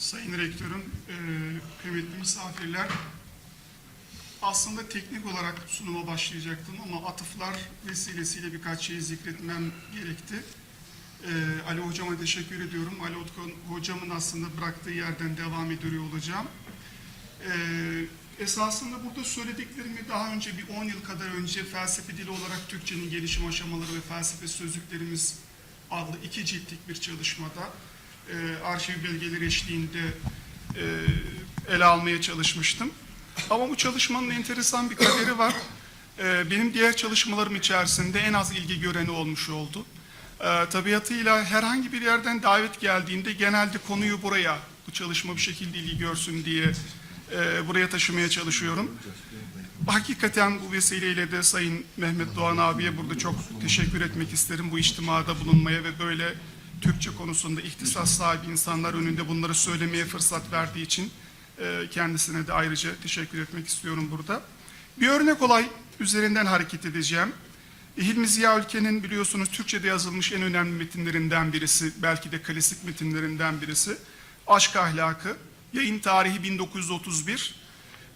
Sayın Rektörüm, e, kıymetli misafirler, aslında teknik olarak sunuma başlayacaktım ama atıflar vesilesiyle birkaç şeyi zikretmem gerekti. E, Ali Hocama teşekkür ediyorum. Ali Utku Hocamın aslında bıraktığı yerden devam ediyor olacağım. E, esasında burada söylediklerimi daha önce bir 10 yıl kadar önce felsefe dili olarak Türkçenin gelişim aşamaları ve felsefe sözlüklerimiz adlı iki ciltlik bir çalışmada e, arşiv belgeleri eşliğinde e, ele almaya çalışmıştım. Ama bu çalışmanın enteresan bir kaderi var. E, benim diğer çalışmalarım içerisinde en az ilgi göreni olmuş oldu. E, tabiatıyla herhangi bir yerden davet geldiğinde genelde konuyu buraya, bu çalışma bir şekilde ilgi görsün diye e, buraya taşımaya çalışıyorum. Hakikaten bu vesileyle de Sayın Mehmet Doğan abiye burada çok teşekkür etmek isterim bu içtimada bulunmaya ve böyle Türkçe konusunda ihtisas sahibi insanlar önünde bunları söylemeye fırsat verdiği için e, kendisine de ayrıca teşekkür etmek istiyorum burada. Bir örnek olay üzerinden hareket edeceğim. Hilmi Ziya Ülken'in biliyorsunuz Türkçe'de yazılmış en önemli metinlerinden birisi, belki de klasik metinlerinden birisi. Aşk Ahlakı, yayın tarihi 1931.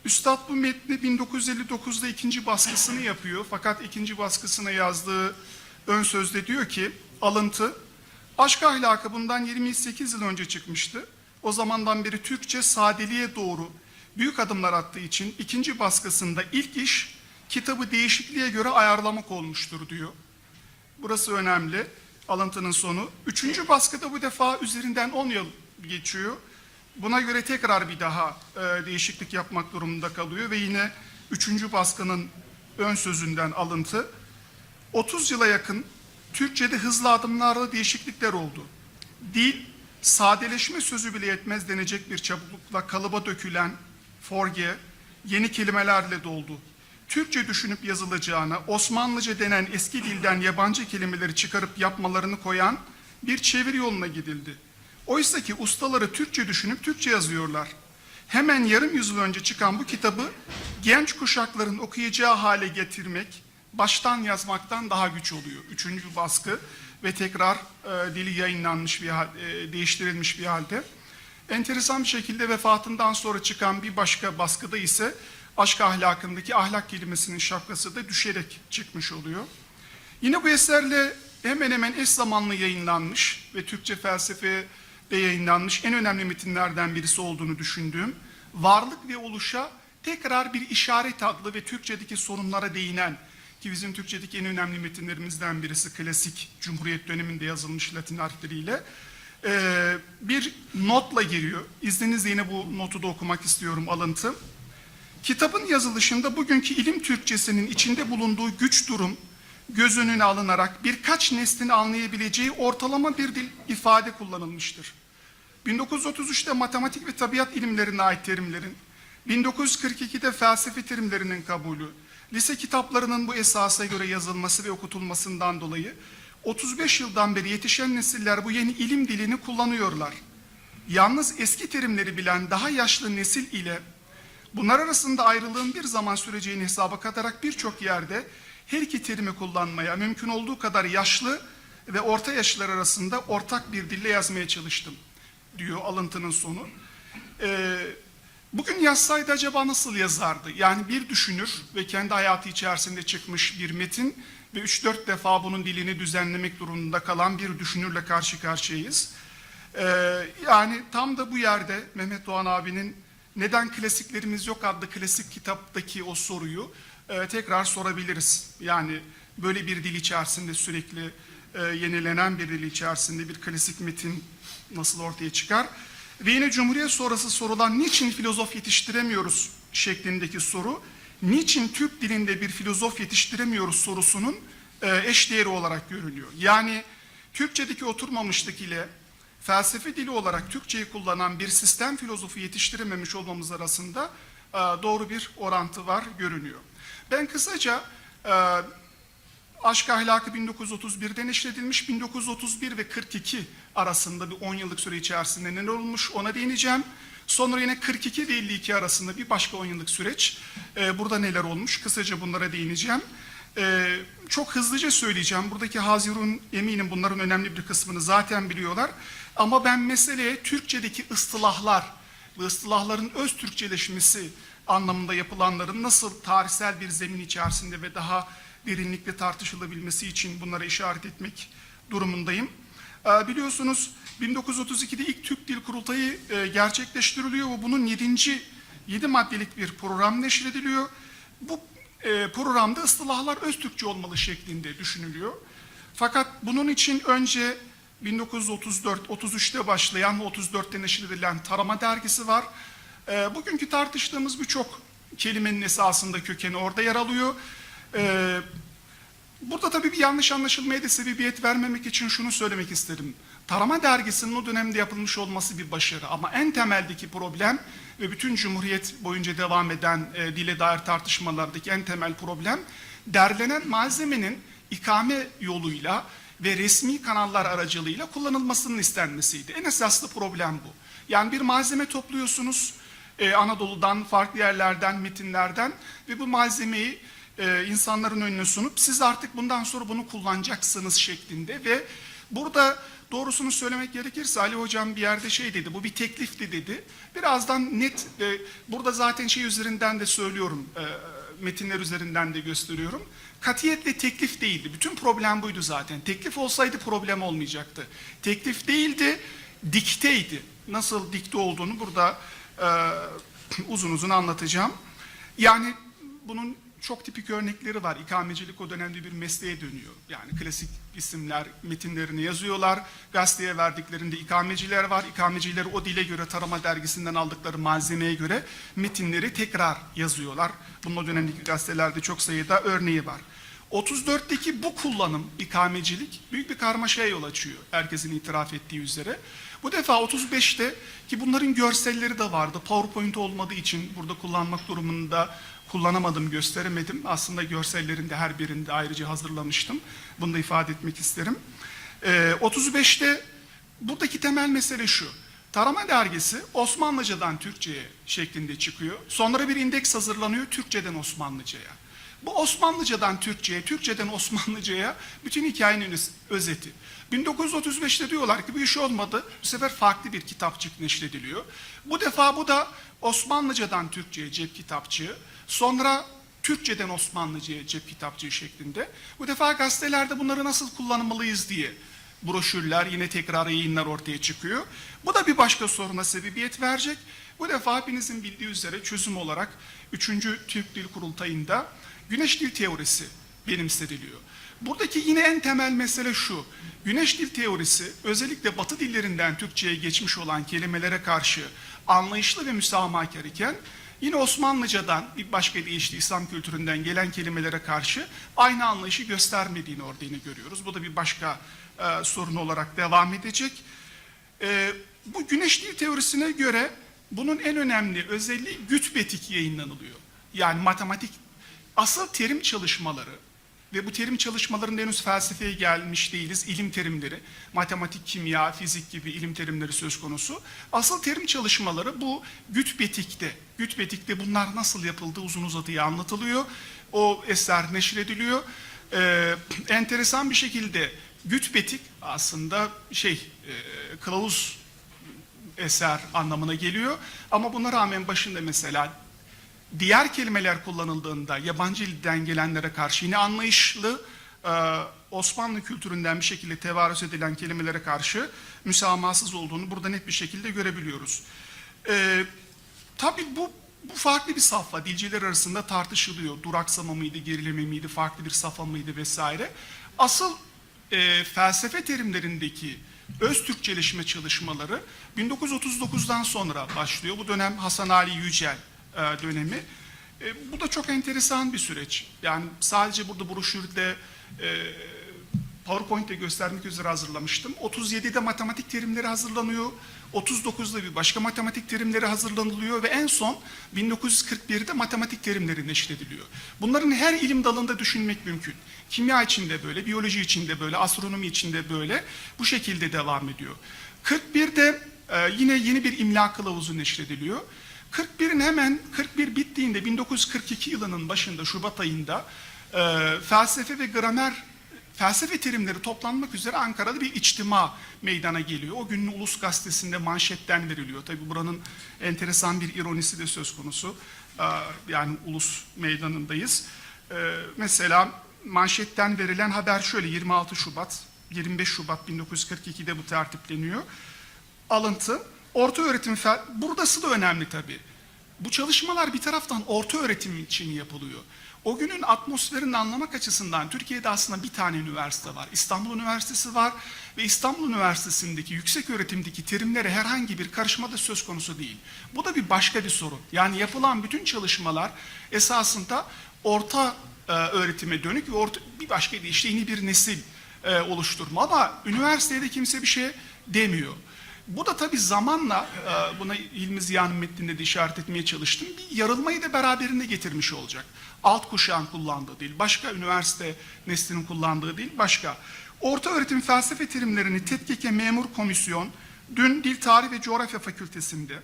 Üstad bu metni 1959'da ikinci baskısını yapıyor. Fakat ikinci baskısına yazdığı ön sözde diyor ki, alıntı, Aşk ahlakı bundan 28 yıl önce çıkmıştı. O zamandan beri Türkçe sadeliğe doğru büyük adımlar attığı için ikinci baskısında ilk iş kitabı değişikliğe göre ayarlamak olmuştur diyor. Burası önemli. Alıntının sonu. Üçüncü baskıda bu defa üzerinden 10 yıl geçiyor. Buna göre tekrar bir daha e, değişiklik yapmak durumunda kalıyor ve yine üçüncü baskının ön sözünden alıntı. 30 yıla yakın Türkçe'de hızlı adımlarla değişiklikler oldu. Dil, sadeleşme sözü bile yetmez denecek bir çabuklukla kalıba dökülen forge, yeni kelimelerle doldu. Türkçe düşünüp yazılacağına Osmanlıca denen eski dilden yabancı kelimeleri çıkarıp yapmalarını koyan bir çeviri yoluna gidildi. Oysa ki ustaları Türkçe düşünüp Türkçe yazıyorlar. Hemen yarım yüzyıl önce çıkan bu kitabı genç kuşakların okuyacağı hale getirmek, baştan yazmaktan daha güç oluyor. Üçüncü baskı ve tekrar e, dili yayınlanmış bir hal, e, değiştirilmiş bir halde. Enteresan bir şekilde vefatından sonra çıkan bir başka baskıda ise aşk ahlakındaki ahlak kelimesinin şapkası da düşerek çıkmış oluyor. Yine bu eserle hemen hemen eş zamanlı yayınlanmış ve Türkçe felsefede yayınlanmış en önemli metinlerden birisi olduğunu düşündüğüm Varlık ve Oluş'a tekrar bir işaret adlı ve Türkçedeki sorunlara değinen ki bizim Türkçedeki en önemli metinlerimizden birisi klasik Cumhuriyet döneminde yazılmış Latin harfleriyle e, bir notla giriyor. İzninizle yine bu notu da okumak istiyorum alıntı. Kitabın yazılışında bugünkü ilim Türkçesinin içinde bulunduğu güç durum göz önüne alınarak birkaç neslin anlayabileceği ortalama bir dil ifade kullanılmıştır. 1933'te matematik ve tabiat ilimlerine ait terimlerin, 1942'de felsefe terimlerinin kabulü, lise kitaplarının bu esasa göre yazılması ve okutulmasından dolayı 35 yıldan beri yetişen nesiller bu yeni ilim dilini kullanıyorlar. Yalnız eski terimleri bilen daha yaşlı nesil ile bunlar arasında ayrılığın bir zaman süreceğini hesaba katarak birçok yerde her iki terimi kullanmaya mümkün olduğu kadar yaşlı ve orta yaşlılar arasında ortak bir dille yazmaya çalıştım diyor alıntının sonu. Ee, bugün yazsaydı acaba nasıl yazardı? Yani bir düşünür ve kendi hayatı içerisinde çıkmış bir metin ve 3-4 defa bunun dilini düzenlemek durumunda kalan bir düşünürle karşı karşıyayız. Ee, yani tam da bu yerde Mehmet Doğan abinin neden klasiklerimiz yok adlı klasik kitaptaki o soruyu e, tekrar sorabiliriz. Yani böyle bir dil içerisinde sürekli e, yenilenen bir dil içerisinde bir klasik metin nasıl ortaya çıkar? Ve yine Cumhuriyet sonrası sorulan niçin filozof yetiştiremiyoruz şeklindeki soru, niçin Türk dilinde bir filozof yetiştiremiyoruz sorusunun e, eşdeğeri olarak görülüyor. Yani Türkçedeki oturmamışlık ile felsefe dili olarak Türkçeyi kullanan bir sistem filozofu yetiştirememiş olmamız arasında e, doğru bir orantı var görünüyor. Ben kısaca e, Aşk Ahlakı 1931'den işledilmiş 1931 ve 42 arasında bir 10 yıllık süre içerisinde neler olmuş ona değineceğim. Sonra yine 42 ve 52 arasında bir başka 10 yıllık süreç. Ee, burada neler olmuş kısaca bunlara değineceğim. Ee, çok hızlıca söyleyeceğim. Buradaki Hazirun eminim bunların önemli bir kısmını zaten biliyorlar. Ama ben meseleye Türkçedeki ıstılahlar ve ıstılahların öz Türkçeleşmesi anlamında yapılanların nasıl tarihsel bir zemin içerisinde ve daha derinlikli tartışılabilmesi için bunlara işaret etmek durumundayım. Ee, biliyorsunuz 1932'de ilk Türk Dil Kurultayı e, gerçekleştiriliyor ve bunun 7. 7 maddelik bir program neşrediliyor. Bu e, programda ıstılahlar öz Türkçe olmalı şeklinde düşünülüyor. Fakat bunun için önce 1934-33'te başlayan ve 34'te neşredilen Tarama Dergisi var. E, bugünkü tartıştığımız birçok kelimenin esasında kökeni orada yer alıyor. Burada tabii bir yanlış anlaşılmaya da sebebiyet vermemek için şunu söylemek isterim. Tarama dergisinin o dönemde yapılmış olması bir başarı ama en temeldeki problem ve bütün Cumhuriyet boyunca devam eden e, dile dair tartışmalardaki en temel problem derlenen malzemenin ikame yoluyla ve resmi kanallar aracılığıyla kullanılmasının istenmesiydi. En esaslı problem bu. Yani bir malzeme topluyorsunuz e, Anadolu'dan, farklı yerlerden, metinlerden ve bu malzemeyi e, insanların önüne sunup siz artık bundan sonra bunu kullanacaksınız şeklinde ve burada doğrusunu söylemek gerekirse Ali Hocam bir yerde şey dedi, bu bir teklifti dedi. Birazdan net, e, burada zaten şey üzerinden de söylüyorum, e, metinler üzerinden de gösteriyorum. Katiyetle teklif değildi. Bütün problem buydu zaten. Teklif olsaydı problem olmayacaktı. Teklif değildi, dikteydi. Nasıl dikte olduğunu burada e, uzun uzun anlatacağım. Yani bunun çok tipik örnekleri var. İkamecilik o dönemde bir mesleğe dönüyor. Yani klasik isimler metinlerini yazıyorlar. Gazeteye verdiklerinde ikameciler var. İkameciler o dile göre tarama dergisinden aldıkları malzemeye göre metinleri tekrar yazıyorlar. Bunun o dönemdeki gazetelerde çok sayıda örneği var. 34'teki bu kullanım, ikamecilik büyük bir karmaşaya yol açıyor. Herkesin itiraf ettiği üzere. Bu defa 35'te ki bunların görselleri de vardı. PowerPoint olmadığı için burada kullanmak durumunda kullanamadım, gösteremedim. Aslında görsellerinde her birinde ayrıca hazırlamıştım. Bunu da ifade etmek isterim. Ee, 35'te buradaki temel mesele şu. Tarama dergisi Osmanlıcadan Türkçe'ye şeklinde çıkıyor. Sonra bir indeks hazırlanıyor Türkçeden Osmanlıca'ya. Bu Osmanlıcadan Türkçe'ye, Türkçeden Osmanlıca'ya bütün hikayenin öz- özeti. 1935'te diyorlar ki bu iş olmadı. Bu sefer farklı bir kitapçık neşrediliyor. Bu defa bu da Osmanlıcadan Türkçe'ye cep kitapçığı. Sonra Türkçeden Osmanlıca'ya cep kitapçığı şeklinde. Bu defa gazetelerde bunları nasıl kullanmalıyız diye broşürler, yine tekrar yayınlar ortaya çıkıyor. Bu da bir başka soruna sebebiyet verecek. Bu defa hepinizin bildiği üzere çözüm olarak 3. Türk Dil Kurultayı'nda Güneş Dil Teorisi benimsediliyor. Buradaki yine en temel mesele şu. Güneş dil teorisi özellikle batı dillerinden Türkçe'ye geçmiş olan kelimelere karşı anlayışlı ve müsamahakar iken yine Osmanlıcadan bir başka deyişle İslam kültüründen gelen kelimelere karşı aynı anlayışı göstermediğini orada görüyoruz. Bu da bir başka e, sorun olarak devam edecek. E, bu güneş dil teorisine göre bunun en önemli özelliği gütbetik yayınlanılıyor. Yani matematik asıl terim çalışmaları ve bu terim çalışmalarında henüz felsefeye gelmiş değiliz. İlim terimleri, matematik, kimya, fizik gibi ilim terimleri söz konusu. Asıl terim çalışmaları bu Gütbetik'te. Gütbetik'te bunlar nasıl yapıldığı uzun uzadıya anlatılıyor. O eser neşrediliyor. Ee, enteresan bir şekilde Gütbetik aslında şey, e, kılavuz eser anlamına geliyor. Ama buna rağmen başında mesela diğer kelimeler kullanıldığında yabancı dilden gelenlere karşı yine anlayışlı e, Osmanlı kültüründen bir şekilde tevarüz edilen kelimelere karşı müsamahasız olduğunu burada net bir şekilde görebiliyoruz. E, tabii bu bu farklı bir safha. Dilciler arasında tartışılıyor. Duraksama mıydı, gerileme miydi, farklı bir safha mıydı vesaire. Asıl e, felsefe terimlerindeki öz Türkçeleşme çalışmaları 1939'dan sonra başlıyor. Bu dönem Hasan Ali Yücel e, dönemi. E, bu da çok enteresan bir süreç. Yani sadece burada broşürde e, PowerPoint'te göstermek üzere hazırlamıştım. 37'de matematik terimleri hazırlanıyor. 39'da bir başka matematik terimleri hazırlanılıyor ve en son 1941'de matematik terimleri neşrediliyor. Bunların her ilim dalında düşünmek mümkün. Kimya içinde böyle, biyoloji içinde böyle, astronomi içinde böyle bu şekilde devam ediyor. 41'de e, yine yeni bir imla kılavuzu neşrediliyor. 41'in hemen 41 bittiğinde 1942 yılının başında Şubat ayında e, felsefe ve gramer felsefe terimleri toplanmak üzere Ankara'da bir içtima meydana geliyor. O günün Ulus Gazetesi'nde manşetten veriliyor. Tabii buranın enteresan bir ironisi de söz konusu. Ee, Yani Ulus Meydanı'ndayız. Ee, Mesela manşetten verilen haber şöyle 26 Şubat, 25 Şubat 1942'de bu tertipleniyor. Alıntı, orta öğretim, fel- buradası da önemli tabii. Bu çalışmalar bir taraftan orta öğretim için yapılıyor. O günün atmosferini anlamak açısından Türkiye'de aslında bir tane üniversite var. İstanbul Üniversitesi var ve İstanbul Üniversitesi'ndeki yüksek öğretimdeki terimlere herhangi bir karışma da söz konusu değil. Bu da bir başka bir sorun. Yani yapılan bütün çalışmalar esasında orta e, öğretime dönük ve orta, bir başka deyişle yeni bir nesil e, oluşturma. Ama üniversitede kimse bir şey demiyor. Bu da tabii zamanla, e, buna İlmi Ziya'nın metninde de işaret etmeye çalıştım, bir yarılmayı da beraberinde getirmiş olacak. Alt kuşağın kullandığı değil, başka üniversite neslinin kullandığı değil, başka. Orta öğretim felsefe terimlerini Tetkike Memur Komisyon, dün Dil Tarih ve Coğrafya Fakültesi'nde,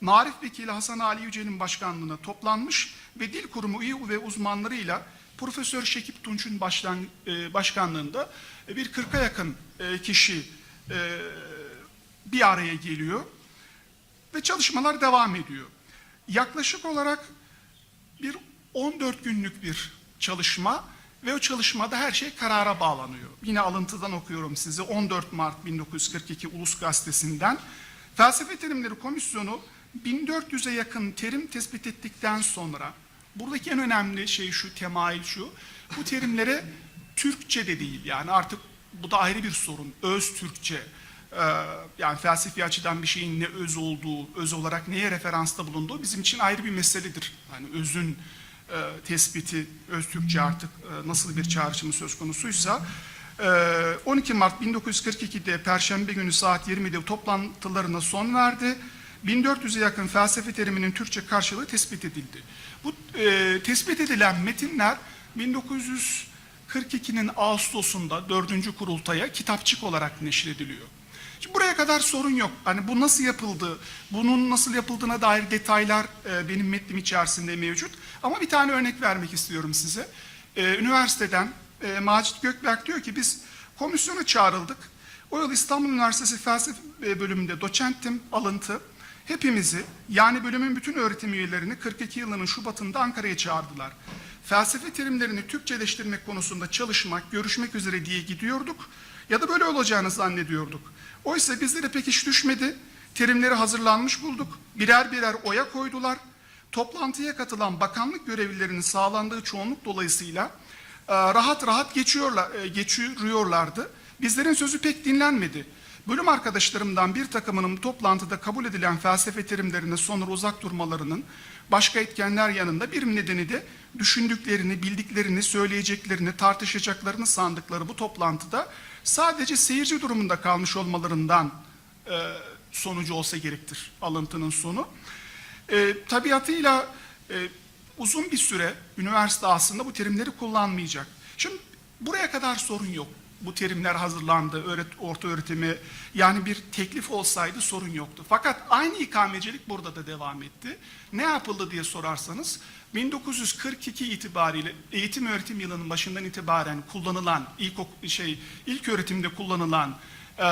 Marif Vekili Hasan Ali Yücel'in başkanlığına toplanmış ve Dil Kurumu üye ve uzmanlarıyla Profesör Şekip Tunç'un e, başkanlığında bir 40'a yakın e, kişi bir araya geliyor ve çalışmalar devam ediyor. Yaklaşık olarak bir 14 günlük bir çalışma ve o çalışmada her şey karara bağlanıyor. Yine alıntıdan okuyorum size 14 Mart 1942 Ulus Gazetesi'nden. Felsefe Terimleri Komisyonu 1400'e yakın terim tespit ettikten sonra buradaki en önemli şey şu, temayül şu. Bu terimlere Türkçe de değil yani artık bu da ayrı bir sorun. Öz Türkçe. Ee, yani felsefi açıdan bir şeyin ne öz olduğu, öz olarak neye referansta bulunduğu bizim için ayrı bir meseledir. Yani özün e, tespiti, öz Türkçe artık e, nasıl bir çağrışımı söz konusuysa. e, 12 Mart 1942'de Perşembe günü saat 20'de toplantılarına son verdi. 1400'e yakın felsefe teriminin Türkçe karşılığı tespit edildi. Bu e, tespit edilen metinler 1942'nin Ağustos'unda 4. kurultaya kitapçık olarak neşrediliyor. Şimdi buraya kadar sorun yok. Hani bu nasıl yapıldı, bunun nasıl yapıldığına dair detaylar e, benim metnim içerisinde mevcut. Ama bir tane örnek vermek istiyorum size. E, üniversiteden e, Macit Gökberk diyor ki biz komisyona çağrıldık. O yıl İstanbul Üniversitesi Felsefe e, bölümünde doçenttim, alıntı. Hepimizi yani bölümün bütün öğretim üyelerini 42 yılının Şubat'ında Ankara'ya çağırdılar. Felsefe terimlerini Türkçeleştirmek konusunda çalışmak, görüşmek üzere diye gidiyorduk ya da böyle olacağını zannediyorduk. Oysa bizlere pek iş düşmedi. Terimleri hazırlanmış bulduk. Birer birer oya koydular. Toplantıya katılan bakanlık görevlilerinin sağlandığı çoğunluk dolayısıyla e, rahat rahat geçiyorlar, e, geçiriyorlardı. Bizlerin sözü pek dinlenmedi. Bölüm arkadaşlarımdan bir takımının toplantıda kabul edilen felsefe terimlerine sonra uzak durmalarının başka etkenler yanında bir nedeni de düşündüklerini, bildiklerini, söyleyeceklerini, tartışacaklarını sandıkları bu toplantıda sadece seyirci durumunda kalmış olmalarından e, sonucu olsa gerektir alıntının sonu. E, tabiatıyla e, uzun bir süre üniversite aslında bu terimleri kullanmayacak. Şimdi buraya kadar sorun yok. Bu terimler hazırlandı, öğret, orta öğretimi yani bir teklif olsaydı sorun yoktu. Fakat aynı ikamecilik burada da devam etti. Ne yapıldı diye sorarsanız 1942 itibariyle eğitim öğretim yılının başından itibaren kullanılan ilk şey ilk öğretimde kullanılan e,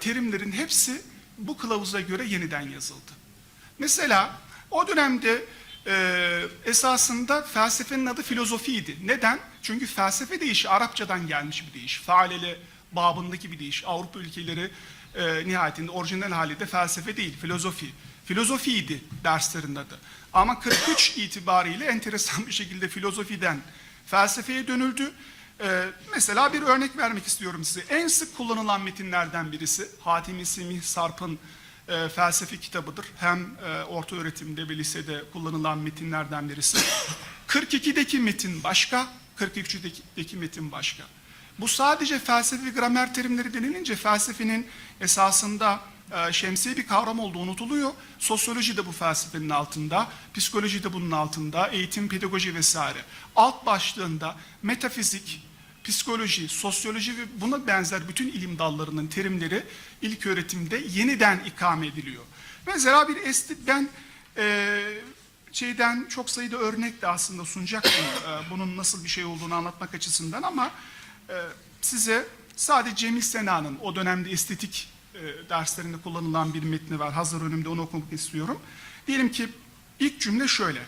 terimlerin hepsi bu kılavuza göre yeniden yazıldı. Mesela o dönemde e, esasında felsefenin adı filozofiydi. Neden? Çünkü felsefe deyişi Arapçadan gelmiş bir deyiş. Faalele babındaki bir deyiş. Avrupa ülkeleri e, nihayetinde orijinal hali de felsefe değil, filozofi. Filozofiydi derslerin adı. Ama 43 itibariyle enteresan bir şekilde filozofiden felsefeye dönüldü. Ee, mesela bir örnek vermek istiyorum size. En sık kullanılan metinlerden birisi Hatimi Semih Sarp'ın e, felsefe kitabıdır. Hem e, orta öğretimde ve lisede kullanılan metinlerden birisi. 42'deki metin başka, 43'teki metin başka. Bu sadece felsefi gramer terimleri denilince felsefenin esasında e, şemsiye bir kavram olduğu unutuluyor. Sosyoloji de bu felsefenin altında, psikoloji de bunun altında, eğitim, pedagoji vesaire. Alt başlığında metafizik, psikoloji, sosyoloji ve buna benzer bütün ilim dallarının terimleri ilk öğretimde yeniden ikame ediliyor. Mesela bir esti ben e, şeyden çok sayıda örnek de aslında sunacaktım e, bunun nasıl bir şey olduğunu anlatmak açısından ama e, size sadece Cemil Sena'nın o dönemde estetik e, derslerinde kullanılan bir metni var. Hazır önümde onu okumak istiyorum. Diyelim ki ilk cümle şöyle.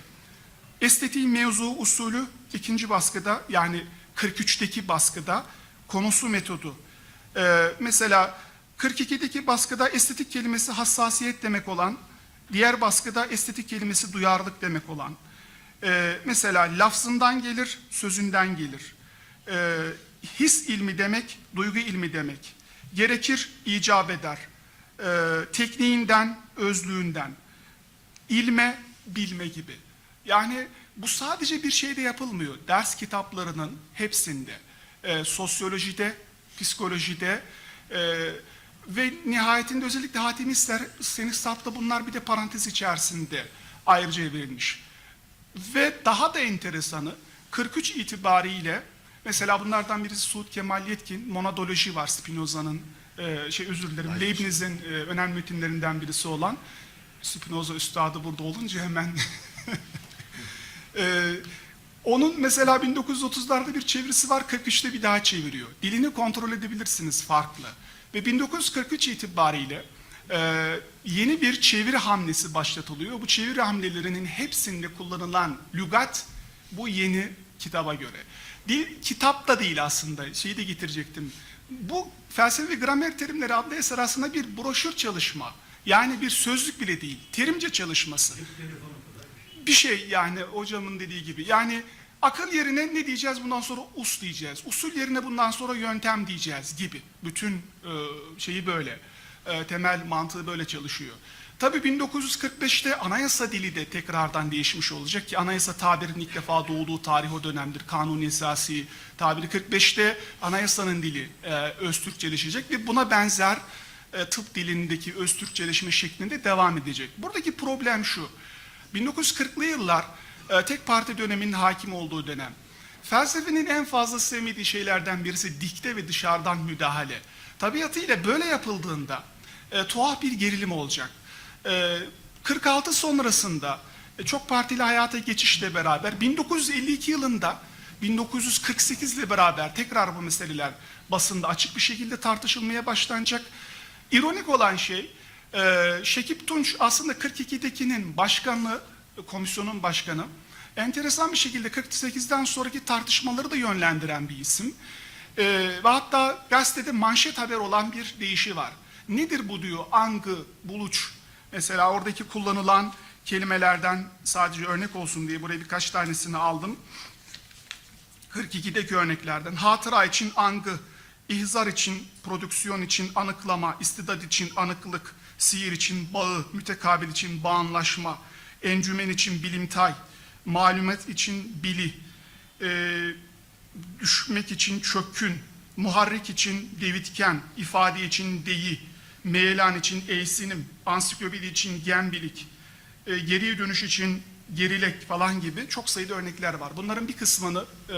Estetiğin mevzu usulü ikinci baskıda yani 43'teki baskıda konusu metodu. Ee, mesela 42'deki baskıda estetik kelimesi hassasiyet demek olan, diğer baskıda estetik kelimesi duyarlılık demek olan. Ee, mesela lafzından gelir, sözünden gelir. Ee, his ilmi demek, duygu ilmi demek. Gerekir, icap eder. Ee, tekniğinden, özlüğünden ilme, bilme gibi. Yani bu sadece bir şeyde yapılmıyor. Ders kitaplarının hepsinde, e, sosyolojide, psikolojide e, ve nihayetinde özellikle Hatim İster, Senisat'ta bunlar bir de parantez içerisinde ayrıca verilmiş. Ve daha da enteresanı 43 itibariyle mesela bunlardan birisi Suud Kemal Yetkin, monadoloji var Spinoza'nın e, şey özür dilerim Leibniz'in e, önemli metinlerinden birisi olan Spinoza üstadı burada olunca hemen Ee, onun mesela 1930'larda bir çevirisi var, 43'te bir daha çeviriyor. Dilini kontrol edebilirsiniz farklı. Ve 1943 itibariyle e, yeni bir çeviri hamlesi başlatılıyor. Bu çeviri hamlelerinin hepsinde kullanılan lügat bu yeni kitaba göre. Dil, kitap da değil aslında, şeyi de getirecektim. Bu felsefe ve gramer terimleri adlı eser aslında bir broşür çalışma. Yani bir sözlük bile değil, terimce çalışması bir şey yani hocamın dediği gibi. Yani akıl yerine ne diyeceğiz bundan sonra us diyeceğiz. Usul yerine bundan sonra yöntem diyeceğiz gibi. Bütün e, şeyi böyle. E, temel mantığı böyle çalışıyor. Tabii 1945'te anayasa dili de tekrardan değişmiş olacak ki anayasa tabirinin ilk defa doğduğu tarih o dönemdir. Kanuni esası tabiri 45'te anayasanın dili e, öz Türkçeleşecek ve buna benzer e, tıp dilindeki öz Türkçeleşme şeklinde devam edecek. Buradaki problem şu. 1940'lı yıllar e, tek parti döneminin hakim olduğu dönem. Felsefenin en fazla sevmediği şeylerden birisi dikte ve dışarıdan müdahale. Tabiatıyla böyle yapıldığında e, tuhaf bir gerilim olacak. E, 46 sonrasında e, çok partili hayata geçişle beraber 1952 yılında 1948 ile beraber tekrar bu meseleler basında açık bir şekilde tartışılmaya başlanacak. İronik olan şey ee, Şekip Tunç aslında 42'dekinin başkanı, komisyonun başkanı. Enteresan bir şekilde 48'den sonraki tartışmaları da yönlendiren bir isim. Ee, ve hatta gazetede manşet haber olan bir deyişi var. Nedir bu diyor, angı, buluç. Mesela oradaki kullanılan kelimelerden sadece örnek olsun diye buraya birkaç tanesini aldım. 42'deki örneklerden. Hatıra için angı, ihzar için, prodüksiyon için anıklama, istidat için anıklık, sihir için bağı, mütekabil için bağınlaşma, encümen için bilimtay, malumat için bili, e, düşmek için çökün, muharrik için devitken, ifade için deyi, meyelan için eğsinim, ansiklopedi için gembilik, e, geriye dönüş için gerilek falan gibi çok sayıda örnekler var. Bunların bir kısmını e,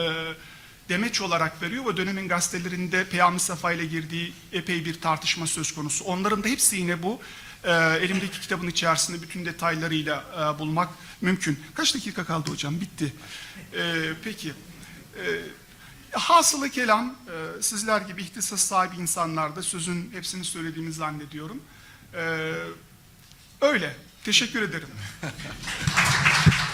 demeç olarak veriyor ve dönemin gazetelerinde Peyami Safa ile girdiği epey bir tartışma söz konusu. Onların da hepsi yine bu e, elimdeki kitabın içerisinde bütün detaylarıyla e, bulmak mümkün. Kaç dakika kaldı hocam? Bitti. E, peki. E, hasılı kelam e, sizler gibi ihtisas sahibi insanlarda sözün hepsini söylediğimi zannediyorum. E, öyle. Teşekkür ederim.